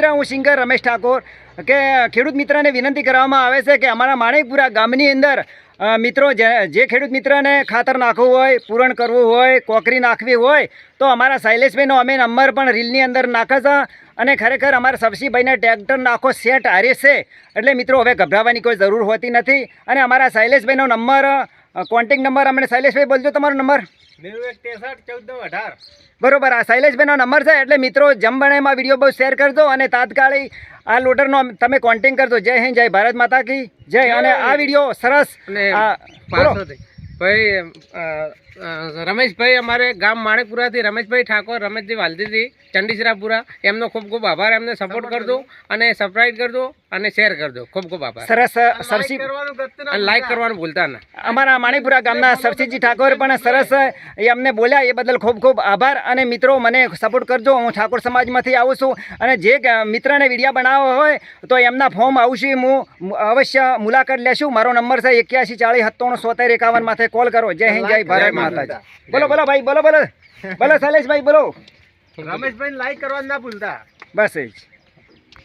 મિત્ર, હું સિંગર રમેશ ઠાકોર. કે, ખેડૂત મિત્રને વિનંતી કરવામાં આવે છે કે અમારા માણેકપુરા ગામની અંદર મિત્રો, જે ખેડૂત મિત્રને ખાતર નાખવું હોય, પૂરણ કરવું હોય, કોકરી નાખવી હોય, તો અમારા શૈલેષભાઈનો અમે નંબર પણ રીલની અંદર નાખે છે અને ખરેખર અમારા સબસીભાઈને ટ્રેક્ટર નાખો સેટ હારે છે. એટલે મિત્રો, હવે ગભરાવાની કોઈ જરૂર હોતી નથી. અને અમારા શૈલેષભાઈનો નંબર કોન્ટેક નંબર અમને શૈલેષભાઈ બોલજો તમારો નંબર નેવું એક ત્રેસઠ ચૌદ અઢાર. બરોબર આ શૈલેષભાઈનો નંબર છે એટલે મિત્રો જમ બનાવીમાં એમાં વીડિયો બહુ શેર કરજો અને તાત્કાલિક આ લોડરનો તમે કોન્ટેક કરજો. જય હિન્દ જય ભારત માતા કી. જય અને આ વીડિયો સરસ અને આ, ભાઈ રમેશભાઈ અમારે ગામ માણેકપુરાથી રમેશભાઈ ઠાકોર રમેશજી વાલદીથી ચંડીસરાપુરા એમનો ખૂબ ખૂબ આભાર. એમને સપોર્ટ કરજો અને સબસ્ક્રાઈબ કરજો અને શેર કરજો. ખૂબ ખૂબ આભાર. સરસ સરસી અને લાઈક કરવાનું ભૂલતા ના. અમારા માણીપુરા ગામના સરસિંહજી ઠાકોર પણ સરસ એ અમને બોલ્યા એ બદલ ખૂબ ખૂબ આભાર. અને મિત્રો મને સપોર્ટ કરજો હું ઠાકોર સમાજમાંથી આવું છું. અને જે મિત્રને વિડીયા બનાવવા હોય તો એમના ફોર્મ આવશે હું અવશ્ય મુલાકાત લેશું. મારો નંબર છે એક્યાસી ચાળીસ સત્તાણું સોતેર એકાવન માથે કોલ કરો. જય હિન્દ જય ભારત માતાજી. બોલો બોલો ભાઈ બોલો બોલો. બોલો શૈલેષભાઈ બોલો. રમેશભાઈ લાઈક કરવા ના ભૂલતા. બસ એ જ.